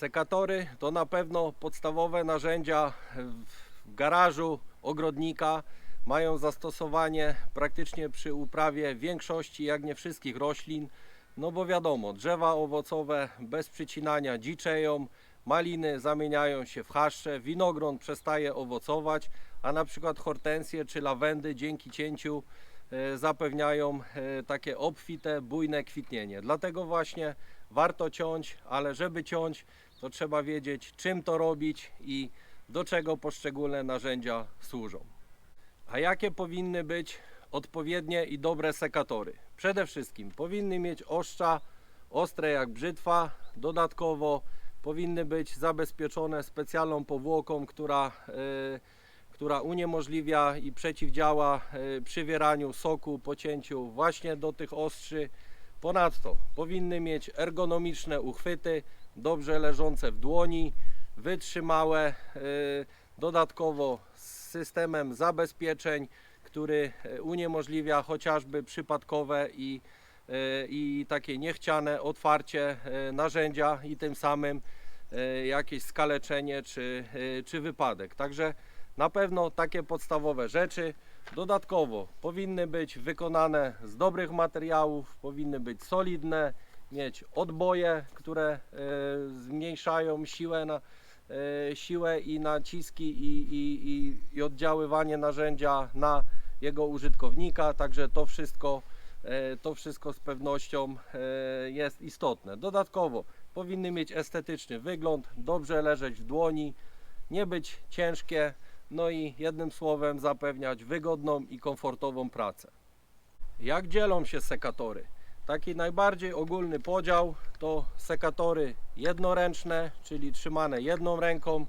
Sekatory to na pewno podstawowe narzędzia w garażu ogrodnika. Mają zastosowanie praktycznie przy uprawie większości, jak nie wszystkich roślin. No bo wiadomo, drzewa owocowe bez przycinania dziczeją, maliny zamieniają się w chaszcze, winogron przestaje owocować, a na przykład hortensje czy lawendy dzięki cięciu e, zapewniają e, takie obfite, bujne kwitnienie. Dlatego właśnie warto ciąć, ale żeby ciąć, to trzeba wiedzieć czym to robić i do czego poszczególne narzędzia służą. A jakie powinny być odpowiednie i dobre sekatory? Przede wszystkim powinny mieć ostrza ostre jak brzytwa, dodatkowo powinny być zabezpieczone specjalną powłoką, która, e, która uniemożliwia i przeciwdziała e, przywieraniu soku po cięciu właśnie do tych ostrzy. Ponadto powinny mieć ergonomiczne uchwyty, dobrze leżące w dłoni, wytrzymałe, e, dodatkowo z systemem zabezpieczeń, który e, uniemożliwia chociażby przypadkowe i, e, i takie niechciane otwarcie narzędzia i tym samym jakieś skaleczenie czy, czy wypadek. Także na pewno takie podstawowe rzeczy. Dodatkowo powinny być wykonane z dobrych materiałów, powinny być solidne, mieć odboje, które e, zmniejszają siłę, na, e, siłę i naciski i, i, i, i oddziaływanie narzędzia na jego użytkownika. Także to wszystko, e, to wszystko z pewnością jest istotne. Dodatkowo powinny mieć estetyczny wygląd, dobrze leżeć w dłoni, nie być ciężkie, no i jednym słowem zapewniać wygodną i komfortową pracę. Jak dzielą się sekatory? Taki najbardziej ogólny podział to sekatory jednoręczne, czyli trzymane jedną ręką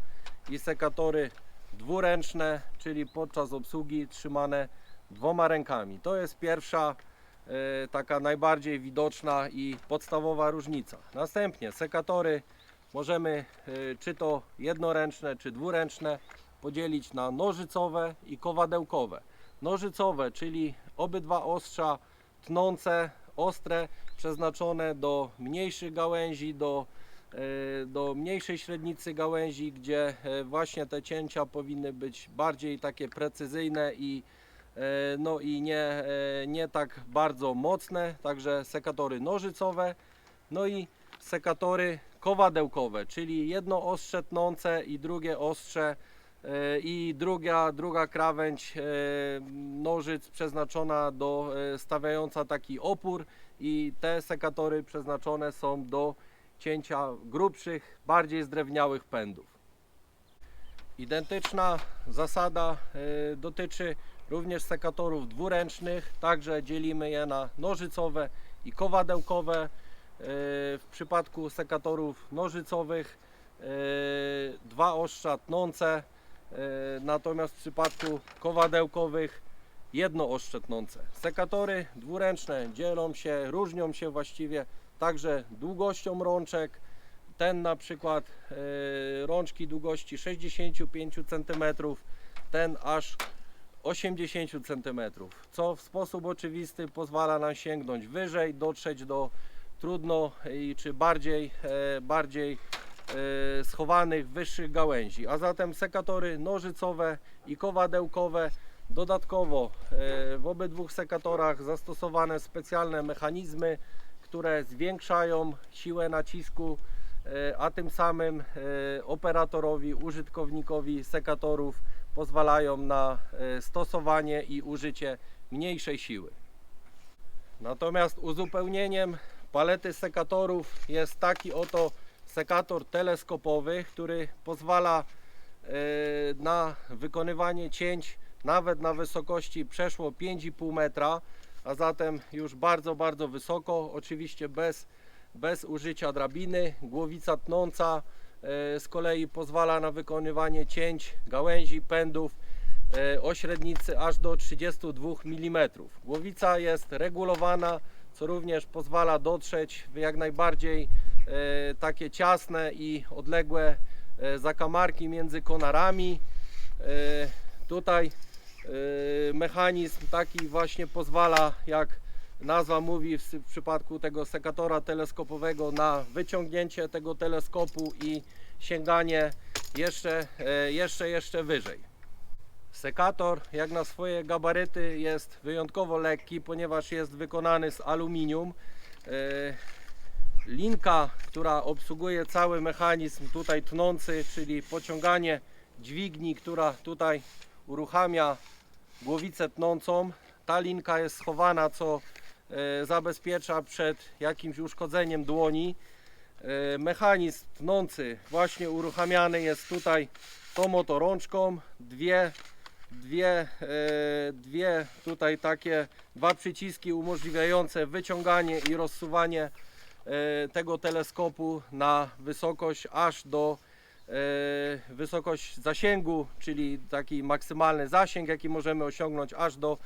i sekatory dwuręczne, czyli podczas obsługi trzymane dwoma rękami. To jest pierwsza e, taka najbardziej widoczna i podstawowa różnica. Następnie sekatory możemy e, czy to jednoręczne, czy dwuręczne podzielić na nożycowe i kowadełkowe. Nożycowe, czyli obydwa ostrza tnące, ostre, przeznaczone do mniejszych gałęzi, do, e, do mniejszej średnicy gałęzi, gdzie e, właśnie te cięcia powinny być bardziej takie precyzyjne i, e, no i nie, nie tak bardzo mocne, także sekatory nożycowe, no i sekatory kowadełkowe, czyli jedno ostrze tnące i drugie ostrze i druga, druga krawędź e, nożyc przeznaczona do e, stawiająca taki opór i te sekatory przeznaczone są do cięcia grubszych, bardziej zdrewniałych pędów. Identyczna zasada e, dotyczy również sekatorów dwuręcznych, także dzielimy je na nożycowe i kowadełkowe. E, W przypadku sekatorów nożycowych e, dwa ostrza tnące, e, natomiast w przypadku kowadełkowych jedno ostrze tnące. Sekatory dwuręczne dzielą się, różnią się właściwie także długością rączek. Ten na przykład e, rączki długości 65 cm, ten aż 80 cm, co w sposób oczywisty pozwala nam sięgnąć wyżej, dotrzeć do trudno i czy bardziej, e, bardziej e, schowanych, wyższych gałęzi. A zatem sekatory nożycowe i kowadełkowe Dodatkowo e, w obydwu sekatorach zastosowane specjalne mechanizmy, które zwiększają siłę nacisku, e, a tym samym operatorowi, użytkownikowi sekatorów pozwalają na stosowanie i użycie mniejszej siły. Natomiast uzupełnieniem palety sekatorów jest taki oto sekator teleskopowy, który pozwala e, na wykonywanie cięć nawet na wysokości przeszło 5,5 metra, a zatem już bardzo, bardzo wysoko, oczywiście bez, bez użycia drabiny. Głowica tnąca e, z kolei pozwala na wykonywanie cięć gałęzi, pędów e, o średnicy aż do 32 mm. Głowica jest regulowana, co również pozwala dotrzeć w jak najbardziej takie ciasne i odległe e, zakamarki między konarami. E, Tutaj e, mechanizm taki właśnie pozwala, jak nazwa mówi w, przypadku tego sekatora teleskopowego na wyciągnięcie tego teleskopu i sięganie jeszcze, e, jeszcze, jeszcze wyżej. Sekator, jak na swoje gabaryty, jest wyjątkowo lekki, ponieważ jest wykonany z aluminium. Linka, która obsługuje cały mechanizm tutaj tnący, czyli pociąganie dźwigni, która tutaj uruchamia głowicę tnącą. Ta linka jest schowana, co e, zabezpiecza przed jakimś uszkodzeniem dłoni. E, Mechanizm tnący właśnie uruchamiany jest tutaj tą motorączką. Dwie, dwie, e, dwie tutaj takie dwa przyciski umożliwiające wyciąganie i rozsuwanie tego teleskopu na wysokość aż do e, wysokość zasięgu, czyli taki maksymalny zasięg, jaki możemy osiągnąć aż do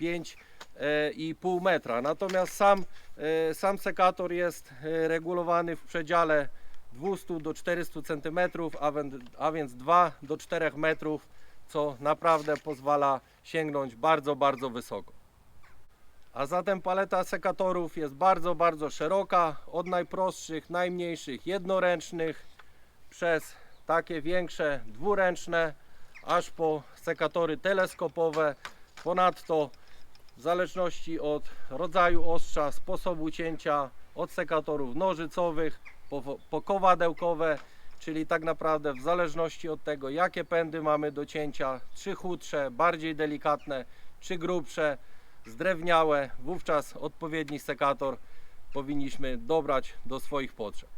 5,5 metra. Natomiast sam, e, sam sekator jest e, regulowany w przedziale 200 do 400 cm, a więc 2 do 4 metrów, co naprawdę pozwala sięgnąć bardzo, bardzo wysoko. A zatem paleta sekatorów jest bardzo, bardzo szeroka, od najprostszych, najmniejszych jednoręcznych, przez takie większe dwuręczne, aż po sekatory teleskopowe. Ponadto w zależności od rodzaju ostrza, sposobu cięcia, od sekatorów nożycowych po, po czyli tak naprawdę w zależności od tego, jakie pędy mamy do cięcia, czy chudsze, bardziej delikatne, czy grubsze, zdrewniałe, wówczas odpowiedni sekator powinniśmy dobrać do swoich potrzeb.